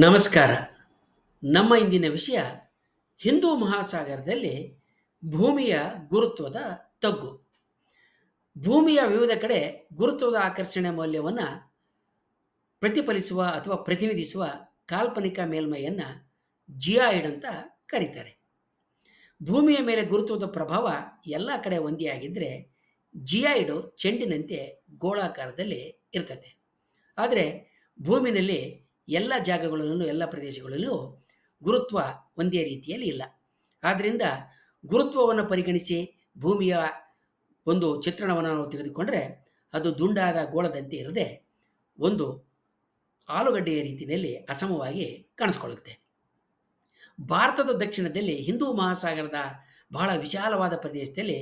ನಮಸ್ಕಾರ. ನಮ್ಮ ಇಂದಿನ ವಿಷಯ ಹಿಂದೂ ಮಹಾಸಾಗರದಲ್ಲಿ ಭೂಮಿಯ ಗುರುತ್ವದ ತಗ್ಗು. ಭೂಮಿಯ ವಿವಿಧ ಕಡೆ ಗುರುತ್ವದ ಆಕರ್ಷಣೆ ಮೌಲ್ಯವನ್ನು ಪ್ರತಿಫಲಿಸುವ ಅಥವಾ ಪ್ರತಿನಿಧಿಸುವ ಕಾಲ್ಪನಿಕ ಮೇಲ್ಮೈಯನ್ನು ಜಿಯಾಯ್ಡ್ ಅಂತ ಕರೀತಾರೆ. ಭೂಮಿಯ ಮೇಲೆ ಗುರುತ್ವದ ಪ್ರಭಾವ ಎಲ್ಲ ಕಡೆ ಒಂದೇ ಆಗಿದ್ದರೆ ಜಿಯಾಯ್ಡು ಚೆಂಡಿನಂತೆ ಗೋಳಾಕಾರದಲ್ಲಿ ಇರ್ತದೆ. ಆದರೆ ಭೂಮಿನಲ್ಲಿ ಎಲ್ಲ ಜಾಗಗಳಲ್ಲೂ, ಎಲ್ಲ ಪ್ರದೇಶಗಳಲ್ಲೂ ಗುರುತ್ವ ಒಂದೇ ರೀತಿಯಲ್ಲಿ ಇಲ್ಲ. ಆದ್ದರಿಂದ ಗುರುತ್ವವನ್ನು ಪರಿಗಣಿಸಿ ಭೂಮಿಯ ಒಂದು ಚಿತ್ರಣವನ್ನು ನಾವು ತೆಗೆದುಕೊಂಡರೆ ಅದು ದುಂಡಾದ ಗೋಳದಂತೆ ಇರದೆ ಒಂದು ಆಲೂಗಡ್ಡೆಯ ರೀತಿಯಲ್ಲಿ ಅಸಮವಾಗಿ ಕಾಣಿಸ್ಕೊಳ್ಳುತ್ತೆ. ಭಾರತದ ದಕ್ಷಿಣದಲ್ಲಿ ಹಿಂದೂ ಮಹಾಸಾಗರದ ಬಹಳ ವಿಶಾಲವಾದ ಪ್ರದೇಶದಲ್ಲಿ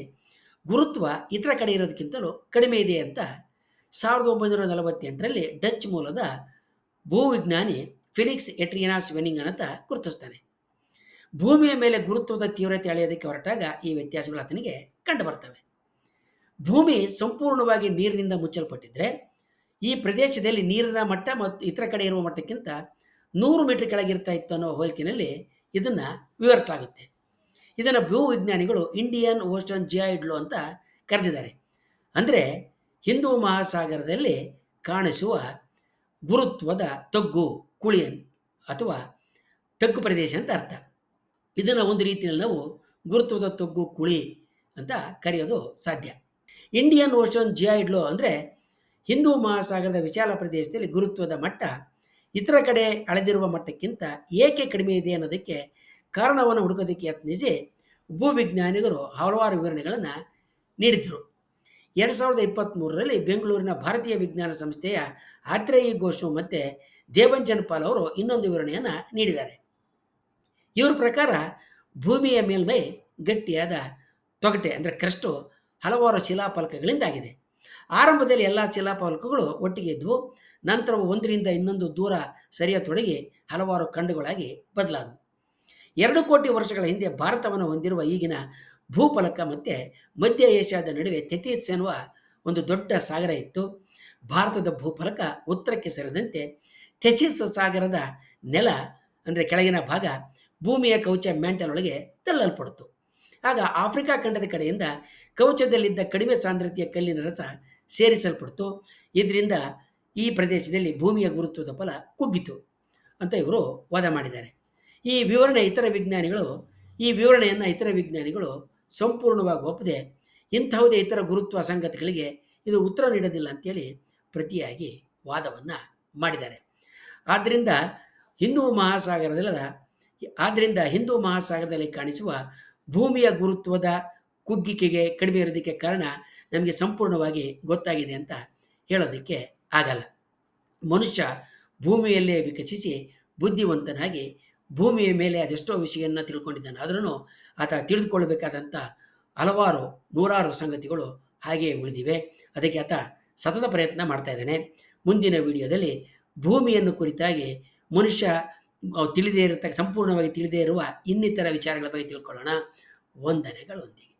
ಗುರುತ್ವ ಇತರ ಕಡೆ ಇರೋದಕ್ಕಿಂತಲೂ ಕಡಿಮೆ ಇದೆ ಅಂತ ಸಾವಿರದ ಒಂಬೈನೂರ ನಲವತ್ತೆಂಟರಲ್ಲಿ ಡಚ್ ಮೂಲದ ಭೂವಿಜ್ಞಾನಿ ಫಿಲಿಕ್ಸ್ ಎಟ್ರಿಯನಾಸ್ ವೆನಿಂಗ್ ಅಂತ ಗುರುತಿಸ್ತಾನೆ. ಭೂಮಿಯ ಮೇಲೆ ಗುರುತ್ವದ ತೀವ್ರತೆ ಅಳೆಯೋದಕ್ಕೆ ಹೊರಟಾಗ ಈ ವ್ಯತ್ಯಾಸಗಳು ಆತನಿಗೆ ಕಂಡುಬರ್ತವೆ ಭೂಮಿ ಸಂಪೂರ್ಣವಾಗಿ ನೀರಿನಿಂದ ಮುಚ್ಚಲ್ಪಟ್ಟಿದ್ರೆ ಈ ಪ್ರದೇಶದಲ್ಲಿ ನೀರಿನ ಮಟ್ಟ ಮತ್ತು ಇತರ ಕಡೆ ಇರುವ ಮಟ್ಟಕ್ಕಿಂತ ನೂರು ಮೀಟರ್ ಕೆಳಗಿರ್ತಾ ಇತ್ತು ಅನ್ನೋ ಹೋಲಿಕೆಯಲ್ಲಿ ಇದನ್ನು ವಿವರಿಸಲಾಗುತ್ತೆ. ಇದನ್ನು ಭೂವಿಜ್ಞಾನಿಗಳು ಇಂಡಿಯನ್ ಓಸ್ಟನ್ ಜಿಯಾಯ್ಡ್ಲು ಅಂತ ಕರೆದಿದ್ದಾರೆ. ಅಂದರೆ ಹಿಂದೂ ಮಹಾಸಾಗರದಲ್ಲಿ ಕಾಣಿಸುವ ಗುರುತ್ವದ ತಗ್ಗು ಕುಳಿ ಅಥವಾ ತಗ್ಗು ಪ್ರದೇಶ ಅಂತ ಅರ್ಥ. ಇದನ್ನು ಒಂದು ರೀತಿಯಲ್ಲಿ ನಾವು ಗುರುತ್ವದ ತಗ್ಗು ಕುಳಿ ಅಂತ ಕರೆಯೋದು ಸಾಧ್ಯ. ಇಂಡಿಯನ್ ಓಷನ್ ಜಿಯಾಯ್ಡ್ಲೋ ಅಂದರೆ ಹಿಂದೂ ಮಹಾಸಾಗರದ ವಿಶಾಲ ಪ್ರದೇಶದಲ್ಲಿ ಗುರುತ್ವದ ಮಟ್ಟ ಇತರ ಕಡೆ ಅಳೆದಿರುವ ಮಟ್ಟಕ್ಕಿಂತ ಏಕೆ ಕಡಿಮೆ ಇದೆ ಅನ್ನೋದಕ್ಕೆ ಕಾರಣವನ್ನು ಹುಡುಕೋದಕ್ಕೆ ಯತ್ನಿಸಿ ಭೂವಿಜ್ಞಾನಿಗರು ಹಲವಾರು ವಿವರಣೆಗಳನ್ನು ನೀಡಿದರು. ಎರಡು ಸಾವಿರದ ಇಪ್ಪತ್ತ್ಮೂರರಲ್ಲಿ ಬೆಂಗಳೂರಿನ ಭಾರತೀಯ ವಿಜ್ಞಾನ ಸಂಸ್ಥೆಯ ಆತ್ರೇಯಿ ಘೋಷು ಮತ್ತು ದೇವಂಜನ್ ಪಾಲ್ ಅವರು ಇನ್ನೊಂದು ವಿವರಣೆಯನ್ನು ನೀಡಿದ್ದಾರೆ. ಇವರ ಪ್ರಕಾರ ಭೂಮಿಯ ಮೇಲ್ಮೈ ಗಟ್ಟಿಯಾದ ತೊಗಟೆ ಅಂದರೆ ಕ್ರಸ್ಟು ಹಲವಾರು ಶಿಲಾಫಲಕಗಳಿಂದಾಗಿದೆ. ಆರಂಭದಲ್ಲಿ ಎಲ್ಲ ಶಿಲಾಫಲಕಗಳು ಒಟ್ಟಿಗೆ ಇದ್ದವು ನಂತರ ಒಂದರಿಂದ ಇನ್ನೊಂದು ದೂರ ಸರಿಯತೊಡಗಿ ಹಲವಾರು ಖಂಡಗಳಾಗಿ ಬದಲಾದವು. ಎರಡು ಕೋಟಿ ವರ್ಷಗಳ ಹಿಂದೆ ಭಾರತವನ್ನು ಹೊಂದಿರುವ ಈಗಿನ ಭೂಫಲಕ ಮತ್ತು ಮಧ್ಯ ಏಷ್ಯಾದ ನಡುವೆ ತೆತೀತ್ಸ್ ಎನ್ನುವ ಒಂದು ದೊಡ್ಡ ಸಾಗರ ಇತ್ತು. ಭಾರತದ ಭೂಫಲಕ ಉತ್ತರಕ್ಕೆ ಸೇರಿದಂತೆ ಥೆಸಿಸ್ ಸಾಗರದ ನೆಲ ಅಂದರೆ ಕೆಳಗಿನ ಭಾಗ ಭೂಮಿಯ ಕವಚ ಮ್ಯಾಂಟಲ್ ಒಳಗೆ ತಳ್ಳಲ್ಪಡ್ತು ಆಗ ಆಫ್ರಿಕಾ ಖಂಡದ ಕಡೆಯಿಂದ ಕವಚದಲ್ಲಿದ್ದ ಕಡಿಮೆ ಸಾಂದ್ರತೆಯ ಕಲ್ಲಿನ ರಸ ಸೇರಿಸಲ್ಪಡ್ತು. ಇದರಿಂದ ಈ ಪ್ರದೇಶದಲ್ಲಿ ಭೂಮಿಯ ಗುರುತ್ವದ ಫಲ ಕುಗ್ಗಿತು ಅಂತ ಇವರು ವಾದ ಮಾಡಿದ್ದಾರೆ. ಈ ವಿವರಣೆ ಇತರ ವಿಜ್ಞಾನಿಗಳು ಈ ವಿವರಣೆಯನ್ನು ಇತರ ವಿಜ್ಞಾನಿಗಳು ಸಂಪೂರ್ಣವಾಗಿ ಒಪ್ಪದೆ ಇಂತಹುದೇ ಇತರ ಗುರುತ್ವ ಸಂಗತಿಗಳಿಗೆ ಇದು ಉತ್ತರ ನೀಡೋದಿಲ್ಲ ಅಂತೇಳಿ ಪ್ರತಿಯಾಗಿ ವಾದವನ್ನು ಮಾಡಿದ್ದಾರೆ. ಆದ್ದರಿಂದ ಹಿಂದೂ ಮಹಾಸಾಗರದಲ್ಲದ ಆದ್ದರಿಂದ ಹಿಂದೂ ಮಹಾಸಾಗರದಲ್ಲಿ ಕಾಣಿಸುವ ಭೂಮಿಯ ಗುರುತ್ವದ ಕುಗ್ಗಿಕೆಗೆ ಕಡಿಮೆ ಇರೋದಕ್ಕೆ ಕಾರಣ ನಮಗೆ ಸಂಪೂರ್ಣವಾಗಿ ಗೊತ್ತಾಗಿದೆ ಅಂತ ಹೇಳೋದಕ್ಕೆ ಆಗಲ್ಲ. ಮನುಷ್ಯ ಭೂಮಿಯಲ್ಲೇ ವಿಕಸಿಸಿ ಬುದ್ಧಿವಂತನಾಗಿ ಭೂಮಿಯ ಮೇಲೆ ಅದೆಷ್ಟೋ ವಿಷಯವನ್ನು ತಿಳ್ಕೊಂಡಿದ್ದಾನೆ. ಆದ್ರೂ ಆತ ತಿಳಿದುಕೊಳ್ಳಬೇಕಾದಂಥ ಹಲವಾರು, ನೂರಾರು ಸಂಗತಿಗಳು ಹಾಗೆಯೇ ಉಳಿದಿವೆ. ಅದಕ್ಕೆ ಆತ ಸತತ ಪ್ರಯತ್ನ ಮಾಡ್ತಾ ಇದ್ದಾನೆ. ಮುಂದಿನ ವಿಡಿಯೋದಲ್ಲಿ ಭೂಮಿಯನ್ನು ಕುರಿತಾಗಿ ಮನುಷ್ಯ ತಿಳಿದೇ ಇರತಕ್ಕ, ಸಂಪೂರ್ಣವಾಗಿ ತಿಳಿದೇ ಇರುವ ಇನ್ನಿತರ ವಿಚಾರಗಳ ಬಗ್ಗೆ ತಿಳ್ಕೊಳ್ಳೋಣ. ವಂದನೆಗಳೊಂದಿಗೆ.